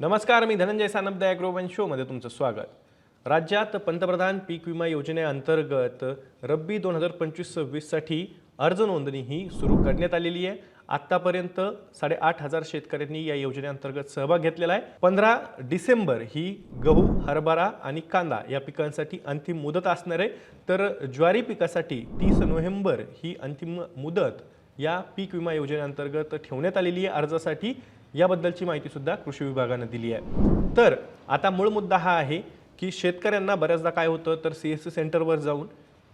नमस्कार मी धनंजय सानप द ॲग्रोवन शोमध्ये तुमचं स्वागत. राज्यात पंतप्रधान पीक विमा योजनेअंतर्गत रब्बी दोन हजार पंचवीस सव्वीससाठी अर्ज नोंदणी ही सुरू करण्यात आलेली आहे. आत्तापर्यंत साडेआठ हजार शेतकऱ्यांनी या योजनेअंतर्गत सहभाग घेतलेला आहे. पंधरा डिसेंबर ही गहू हरभरा आणि कांदा या पिकांसाठी अंतिम मुदत असणार आहे. तर ज्वारी पिकासाठी तीस नोव्हेंबर ही अंतिम मुदत या पीक विमा योजनेअंतर्गत ठेवण्यात आलेली आहे. अर्जासाठी याबद्दलची माहितीसुद्धा कृषी विभागानं दिली आहे. तर आता मूळ मुद्दा हा आहे की शेतकऱ्यांना बऱ्याचदा काय होतं तर सी एस सी सेंटरवर जाऊन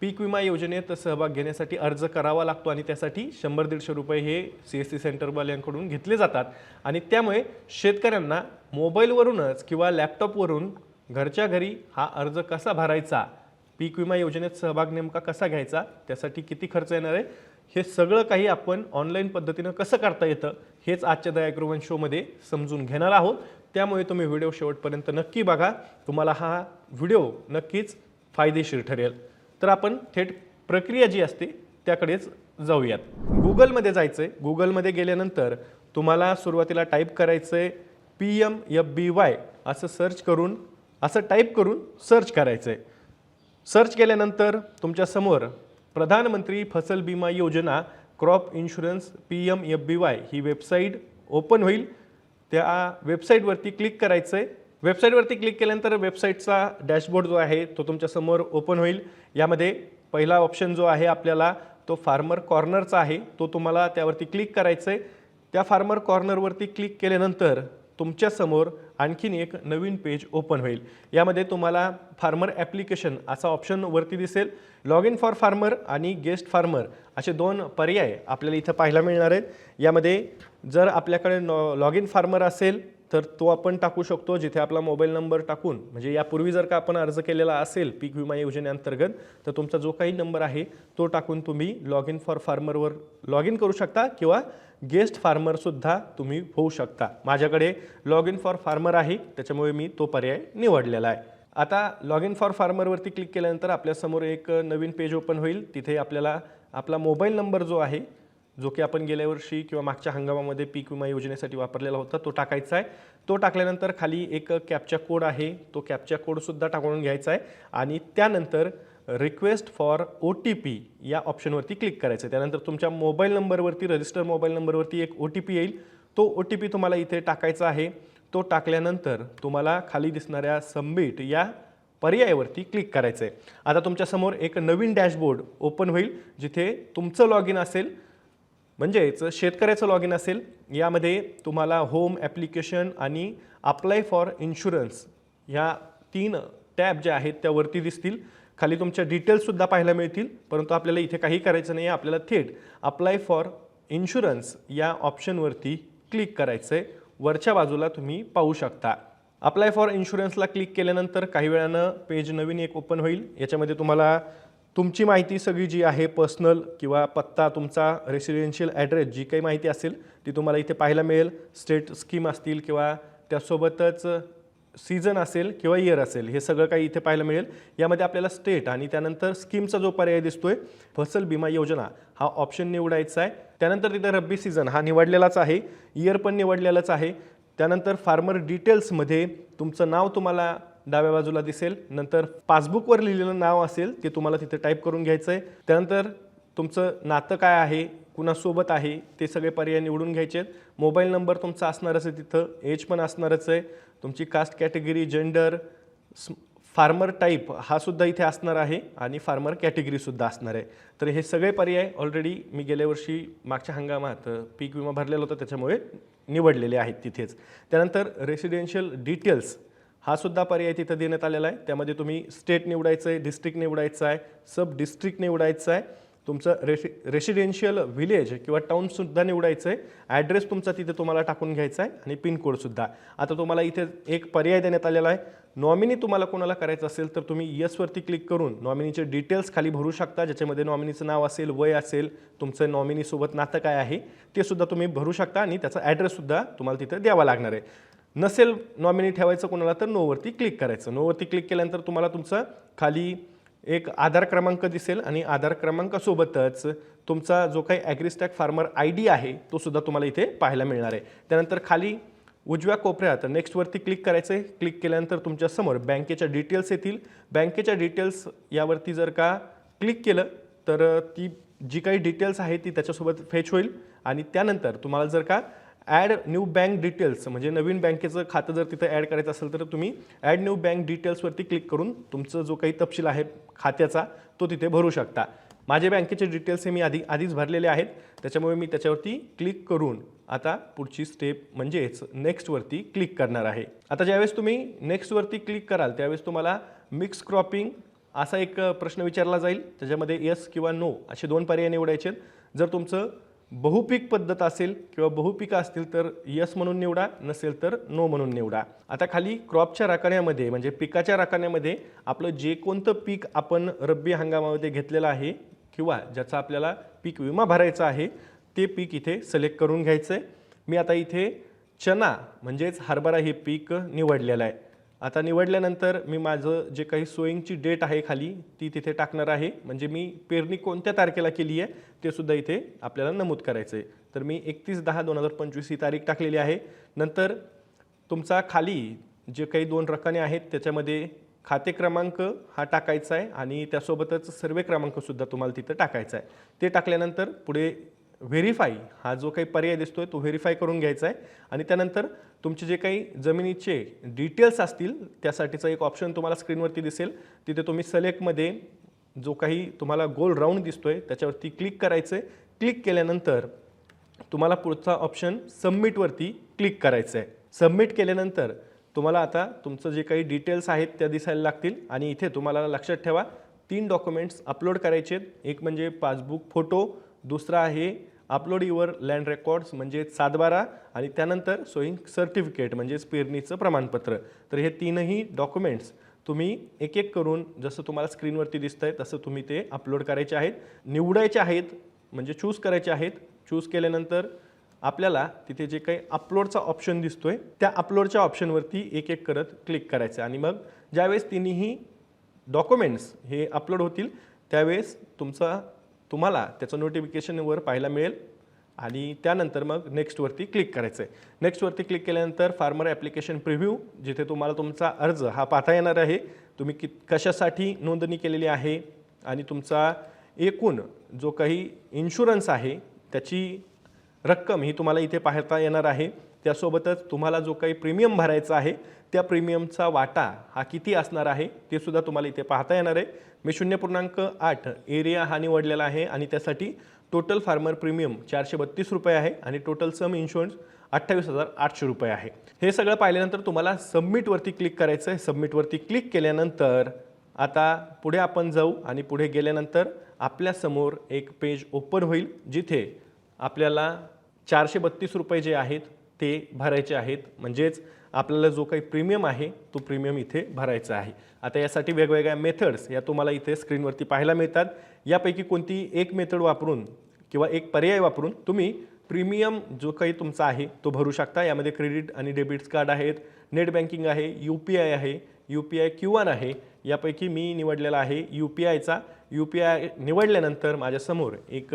पीक विमा योजनेत सहभाग घेण्यासाठी अर्ज करावा लागतो आणि त्यासाठी शंभर दीडशे रुपये हे सी एस सी सेंटरवाल्यांकडून घेतले जातात. आणि त्यामुळे शेतकऱ्यांना मोबाईलवरूनच किंवा लॅपटॉपवरून घरच्या घरी हा अर्ज कसा भरायचा पीक विमा योजनेत सहभाग नेमका कसा घ्यायचा त्यासाठी किती खर्च येणार आहे हे सगळं काही आपण ऑनलाईन पद्धतीनं कसं करता येतं हेच आजच्या द शोमध्ये समजून घेणार आहोत. त्यामुळे तुम्ही व्हिडिओ शेवटपर्यंत नक्की बघा. तुम्हाला हा व्हिडिओ नक्कीच फायदेशीर ठरेल. तर आपण थेट प्रक्रिया जी असते त्याकडेच जाऊयात. गुगलमध्ये जायचं आहे गुगलमध्ये गेल्यानंतर तुम्हाला सुरुवातीला टाईप करायचं आहे P M F B Y असं सर्च करून असं टाईप करून सर्च करायचं आहे सर्च केल्यानंतर तुमच्यासमोर प्रधानमंत्री फसल बिमा योजना crop insurance P M F B Y ही वेबसाईट ओपन होईल. त्या वेबसाईटवरती क्लिक करायचं आहे वेबसाईटवरती क्लिक केल्यानंतर वेबसाईटचा डॅशबोर्ड जो आहे तो तुमच्यासमोर ओपन होईल. यामध्ये पहिला ऑप्शन जो आहे आपल्याला तो फार्मर कॉर्नरचा आहे. तो तुम्हाला त्यावरती क्लिक करायचं आहे त्या फार्मर कॉर्नरवरती क्लिक केल्यानंतर तुमच्यासमोर आणखीन एक नवीन पेज ओपन होईल. यामध्ये तुम्हाला फार्मर ॲप्लिकेशन असा ऑप्शन वरती दिसेल. लॉग इन फॉर फार्मर आणि गेस्ट फार्मर असे दोन पर्याय आपल्याला इथं पाहायला मिळणार आहेत. यामध्ये जर आपल्याकडे लॉग इन फार्मर असेल तर तो आपण टाकू शकतो जिथे आपला मोबाईल नंबर टाकून. म्हणजे यापूर्वी जर का आपण अर्ज केलेला असेल पीक विमा योजनेअंतर्गत तर तुमचा जो काही नंबर आहे तो टाकून तुम्ही लॉग इन फॉर फार्मरवर लॉग इन करू शकता किंवा गेस्ट फार्मरसुद्धा तुम्ही होऊ शकता. माझ्याकडे लॉग इन फॉर फार्मर आहे त्याच्यामुळे मी तो पर्याय निवडलेला आहे. आता लॉग इन फॉर फार्मरवरती क्लिक केल्यानंतर आपल्यासमोर एक नवीन पेज ओपन होईल. तिथे आपल्याला आपला मोबाईल नंबर जो आहे जो की आपण गेल्या वर्षी किंवा मागच्या हंगामामध्ये पीक विमा योजनेसाठी वापरलेला होता तो टाकायचा आहे. तो टाकल्यानंतर खाली एक कॅपचा कोड आहे. तो कॅपचा कोडसुद्धा टाकून घ्यायचा आहे आणि त्यानंतर request for O T P या ऑप्शनवरती क्लिक करायचं आहे. त्यानंतर तुमच्या मोबाईल नंबरवरती रजिस्टर मोबाईल नंबरवरती एक ओ टी पी येईल. तो ओ टी पी तुम्हाला इथे टाकायचा आहे. तो टाकल्यानंतर तुम्हाला खाली दिसणाऱ्या सबमिट या पर्यायावरती क्लिक करायचं आहे. आता तुमच्यासमोर एक नवीन डॅशबोर्ड ओपन होईल जिथे तुमचं लॉग इन असेल. म्हणजेच शेतकऱ्याचं लॉग इन असेल यामध्ये तुम्हाला होम ॲप्लिकेशन आणि अप्लाय फॉर इन्शुरन्स ह्या तीन टॅब ज्या आहेत त्यावरती दिसतील. खाली तुमच्या डिटेल्ससुद्धा पाहायला मिळतील परंतु आपल्याला इथे काही करायचं नाही आहे आपल्याला थेट अप्लाय फॉर इन्शुरन्स या ऑप्शनवरती क्लिक करायचं आहे वरच्या बाजूला तुम्ही पाहू शकता. अप्लाय फॉर इन्शुरन्सला क्लिक केल्यानंतर काही वेळानं पेज नवीन एक ओपन होईल. याच्यामध्ये तुम्हाला तुमची माहिती सगळी जी आहे पर्सनल किंवा पत्ता तुमचा रेसिडेन्शियल ॲड्रेस जी काही माहिती असेल ती तुम्हाला इथे पाहायला मिळेल. स्टेट स्कीम असतील किंवा त्यासोबतच सीझन असेल किंवा इयर असेल हे सगळं काही इथे पाहायला मिळेल. यामध्ये आपल्याला स्टेट आणि त्यानंतर स्कीमचा जो पर्याय दिसतोय फसल बिमा योजना हा ऑप्शन निवडायचा आहे. त्यानंतर तिथे रब्बी सीझन हा निवडलेलाच आहे. इयर पण निवडलेलाच आहे. त्यानंतर फार्मर डिटेल्समध्ये तुमचं नाव तुम्हाला डाव्या बाजूला दिसेल. नंतर पासबुकवर लिहिलेलं नाव असेल ते तुम्हाला तिथे टाईप करून घ्यायचं आहे त्यानंतर तुमचं नातं काय आहे कुणासोबत आहे ते सगळे पर्याय निवडून घ्यायचे आहेत मोबाईल नंबर तुमचा असणारच आहे तिथं एज पण असणारच आहे. तुमची caste category gender farmer type हा सुद्धा इथे असणार आहे आणि फार्मर कॅटेगरीसुद्धा असणार आहे. तर हे सगळे पर्याय ऑलरेडी मी गेल्या वर्षी मागच्या हंगामात पीक विमा भरलेला होता त्याच्यामुळे निवडलेले आहेत तिथेच. त्यानंतर रेसिडेन्शियल डिटेल्स हा सुद्धा पर्याय तिथं देण्यात आलेला आहे. त्यामध्ये तुम्ही स्टेट निवडायचं आहे डिस्ट्रिक्ट निवडायचं आहे सब डिस्ट्रिक्ट निवडायचं आहे तुमचं रेसि रेसिडेन्शियल व्हिलेज किंवा टाऊनसुद्धा निवडायचं आहे ॲड्रेस तुमचा तिथे तुम्हाला टाकून घ्यायचा आहे आणि पिनकोडसुद्धा आता तुम्हाला इथे एक पर्याय देण्यात आलेला आहे. नॉमिनी तुम्हाला कोणाला करायचं असेल तर तुम्ही येसवरती क्लिक करून नॉमिनीचे डिटेल्स खाली भरू शकता. ज्याच्यामध्ये नॉमिनीचं नाव असेल वय असेल तुमचं नॉमिनीसोबत नातं काय आहे ते सुद्धा तुम्ही भरू शकता आणि त्याचा ॲड्रेससुद्धा तुम्हाला तिथं द्यावा लागणार आहे. नसेल नॉमिनी ठेवायचं कोणाला तर नोवरती क्लिक करायचं. नोवरती क्लिक केल्यानंतर तुम्हाला तुमचं खाली एक आधार क्रमांक दिसेल आणि आधार क्रमांकासोबतच तुमचा जो काही ॲग्रिस्टॅक फार्मर आय डी आहे तो सुद्धा तुम्हाला इथे पाहायला मिळणार आहे. त्यानंतर खाली उजव्या कोपऱ्यात नेक्स्टवरती क्लिक करायचं आहे क्लिक केल्यानंतर तुमच्यासमोर बँकेच्या डिटेल्स येतील. बँकेच्या डिटेल्स यावरती जर का क्लिक केलं तर ती जी काही डिटेल्स आहे ती त्याच्यासोबत फेच होईल. आणि त्यानंतर तुम्हाला जर का ॲड न्यू बँक डिटेल्स म्हणजे नवीन बँकेचं खातं जर तिथं ॲड करायचं असेल तर तुम्ही ॲड न्यू बँक डिटेल्सवरती क्लिक करून तुमचं जो काही तपशील आहे खात्याचा तो तिथे भरू शकता. माझे बँकेचे डिटेल्स हे मी आधी आधीच भरलेले आहेत. त्याच्यामुळे मी त्याच्यावरती क्लिक करून आता पुढची स्टेप म्हणजेच नेक्स्टवरती क्लिक करणार आहे. आता ज्यावेळेस तुम्ही नेक्स्टवरती क्लिक कराल त्यावेळेस तुम्हाला मिक्स क्रॉपिंग असा एक प्रश्न विचारला जाईल. त्याच्यामध्ये येस किंवा नो असे दोन पर्याय निवडायचे आहेत. जर तुमचं बहुपीक पद्धत असेल किंवा बहुपिक असतील तर यस म्हणून निवडा नसेल तर नो म्हणून निवडा. आता खाली क्रॉपच्या राखण्यामध्ये म्हणजे पिकाच्या राखण्यामध्ये आपलं जे कोणतं पीक आपण रब्बी हंगामामध्ये घेतलेलं आहे किंवा ज्याचा आपल्याला पीक विमा भरायचा आहे ते पीक इथे सिलेक्ट करून घ्यायचं आहे मी आता इथे चना म्हणजेच हरभरा हे पीक निवडलेलं आहे. आता निवडल्यानंतर मी माझं जे काही सोईंगची डेट आहे खाली ती तिथे टाकणार आहे. म्हणजे मी पेरणी कोणत्या तारखेला केली आहे ते सुद्धा इथे आपल्याला नमूद करायचं आहे. तर मी एकतीस दहा दोन हजार पंचवीस ही तारीख टाकलेली आहे. नंतर तुमचा खाली जे काही दोन रकाने आहेत त्याच्यामध्ये खाते क्रमांक हा टाकायचा आहे आणि त्यासोबतच सर्वे क्रमांकसुद्धा तुम्हाला तिथं टाकायचा आहे. ते टाकल्यानंतर पुढे व्हेरीफाय हा जो काही पर्याय दिसतोय तो व्हेरीफाय करून घ्यायचा आहे. आणि त्यानंतर तुमचे जे काही जमिनीचे डिटेल्स असतील त्यासाठीचा एक ऑप्शन तुम्हाला स्क्रीनवरती दिसेल. तिथे तुम्ही सलेक्टमध्ये जो काही तुम्हाला गोल राऊंड दिसतोय त्याच्यावरती क्लिक करायचं आहे. क्लिक केल्यानंतर तुम्हाला पुढचा ऑप्शन सबमिटवरती क्लिक करायचं आहे. सबमिट केल्यानंतर तुम्हाला आता तुमचं जे काही डिटेल्स आहेत त्या दिसायला लागतील. आणि इथे तुम्हाला लक्षात ठेवा तीन डॉक्युमेंट्स अपलोड करायचे आहेत. एक म्हणजे पासबुक फोटो दुसरा आहे अपलोड युअर लँड रेकॉर्ड्स म्हणजे सातबारा आणि त्यानंतर सोईंग सर्टिफिकेट म्हणजेच पेरणीचं प्रमाणपत्र. तर हे तीनही डॉक्युमेंट्स तुम्ही एक एक करून जसं तुम्हाला स्क्रीनवरती दिसत आहे तसं तुम्ही ते अपलोड करायचे आहेत. निवडायचे आहेत म्हणजे चूज करायचे आहेत. चूज केल्यानंतर आपल्याला तिथे जे काही अपलोडचा ऑप्शन दिसतो आहे त्या अपलोडच्या ऑप्शनवरती एक एक करत क्लिक करायचं. आणि मग ज्यावेळेस तिन्ही डॉक्युमेंट्स हे अपलोड होतील त्यावेळेस तुमचा तुम्हाला त्याचं नोटिफिकेशनवर पाहायला मिळेल. आणि त्यानंतर मग नेक्स्टवरती क्लिक करायचं आहे नेक्स्टवरती क्लिक केल्यानंतर फार्मर ॲप्लिकेशन प्रिव्ह्यू जिथे तुम्हाला तुमचा अर्ज हा पाहता येणार आहे. तुम्ही कि कशासाठी नोंदणी केलेली आहे? आणि तुमचा एकूण जो काही इन्शुरन्स आहे त्याची रक्कम ही तुम्हाला इथे पाहता येणार आहे. त्यासोबतच तुम्हाला जो काही प्रीमियम भरायचा आहे त्या प्रीमियमचा वाटा हा किती असणार आहे ते सुद्धा तुम्हाला इथे पाहता येणार आहे. मी शून्य पूर्णांक आठ एरिया हा निवडलेला आहे आणि त्यासाठी टोटल फार्मर प्रीमियम चारशे बत्तीस रुपये आहे आणि टोटल सम इन्शुरन्स अठ्ठावीस हजार आठशे रुपये आहे. हे सगळं पाहिल्यानंतर तुम्हाला सबमिटवरती क्लिक करायचं आहे सबमिटवरती क्लिक केल्यानंतर आता पुढे आपण जाऊ आणि पुढे गेल्यानंतर आपल्यासमोर एक पेज ओपन होईल जिथे आपल्याला चारशे बत्तीस रुपये जे आहेत ते भरायचे आहेत. म्हणजेच आपल्याला जो काही प्रीमियम आहे तो प्रीमियम इथे भरायचा आहे. आता यासाठी वेगवेगळ्या मेथड्स या तुम्हाला इथे स्क्रीनवरती पाहायला मिळतात. यापैकी कोणती एक मेथड वापरून किंवा एक पर्याय वापरून तुम्ही प्रीमियम जो काही तुमचा आहे तो भरू शकता. यामध्ये क्रेडिट आणि डेबिट्स कार्ड आहेत नेट बँकिंग आहे यू पी आय आहे U P I Q R आहे. यापैकी मी निवडलेला आहे यू पी आयचा यू पी आय निवडल्यानंतर माझ्यासमोर एक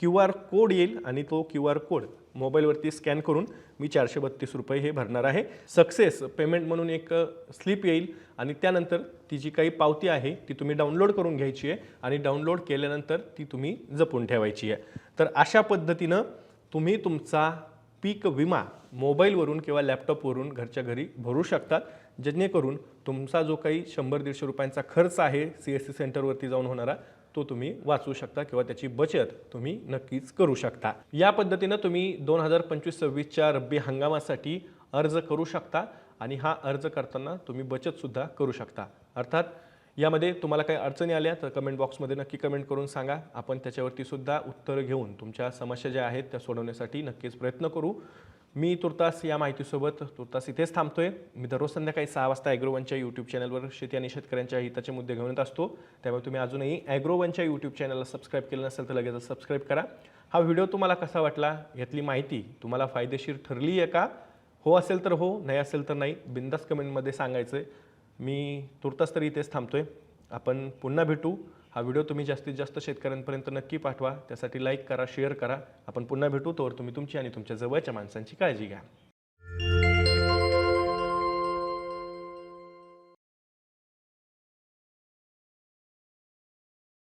क्यू आर कोड येईल आणि तो क्यू आर कोड मोबाईलवरती स्कॅन करून मी चारशे बत्तीस रुपये हे भरणार आहे. सक्सेस पेमेंट म्हणून एक स्लिप येईल आणि त्यानंतर ती जी काही पावती आहे ती तुम्ही डाउनलोड करून घ्यायची आहे आणि डाउनलोड केल्यानंतर ती तुम्ही जपून ठेवायची आहे. तर अशा पद्धतीनं तुम्ही तुमचा पीक विमा मोबाईलवरून किंवा लॅपटॉपवरून घरच्या घरी भरू शकतात. जेणेकरून तुमचा जो काही शंभर दीडशे रुपयांचा खर्च आहे सी एस सी सेंटरवरती जाऊन होणारा तो तुम्ही वाचू शकता किंवा त्याची बचत तुम्ही नक्कीच करू शकता. या पद्धतीनं तुम्ही दोन हजार पंचवीस सव्वीसच्या रब्बी हंगामासाठी अर्ज करू शकता आणि हा अर्ज करताना तुम्ही बचतसुद्धा करू शकता. अर्थात यामध्ये तुम्हाला काही अडचणी आल्या तर कमेंट बॉक्समध्ये नक्की कमेंट करून सांगा. आपण त्याच्यावरती सुद्धा उत्तरं घेऊन तुमच्या समस्या ज्या आहेत त्या सोडवण्यासाठी नक्कीच प्रयत्न करू. मी तुर्तास या माहितीसोबत तुर्तास इथेच थांबतोय. मी दररोज संध्याकाळी सहा वाजता ॲग्रोवनच्या यूट्यूब चॅनलवर शेती आणि शेतकऱ्यांच्या हिताचे मुद्दे घेऊन येत असतो. त्यामुळे तुम्ही अजूनही ॲग्रोवनच्या यूट्यूब चॅनलला सबस्क्राईब केलं नसेल तर लगेच सबस्क्राईब करा. हा व्हिडिओ तुम्हाला कसा वाटला यातली माहिती तुम्हाला फायदेशीर ठरली आहे का? हो असेल तर हो नाही असेल तर नाही बिंदास कमेंटमध्ये सांगायचं आहे मी तुर्तास तरी इथेच थांबतोय. आपण पुन्हा भेटू. हा व्हिडिओ तुम्ही जास्तीत जास्त शेतकऱ्यांपर्यंत नक्की पाठवा. त्यासाठी लाईक करा शेअर करा. आपण पुन्हा भेटू. तोवर तुम्ही तुमची आणि तुमच्या जवळच्या माणसांची काळजी घ्या.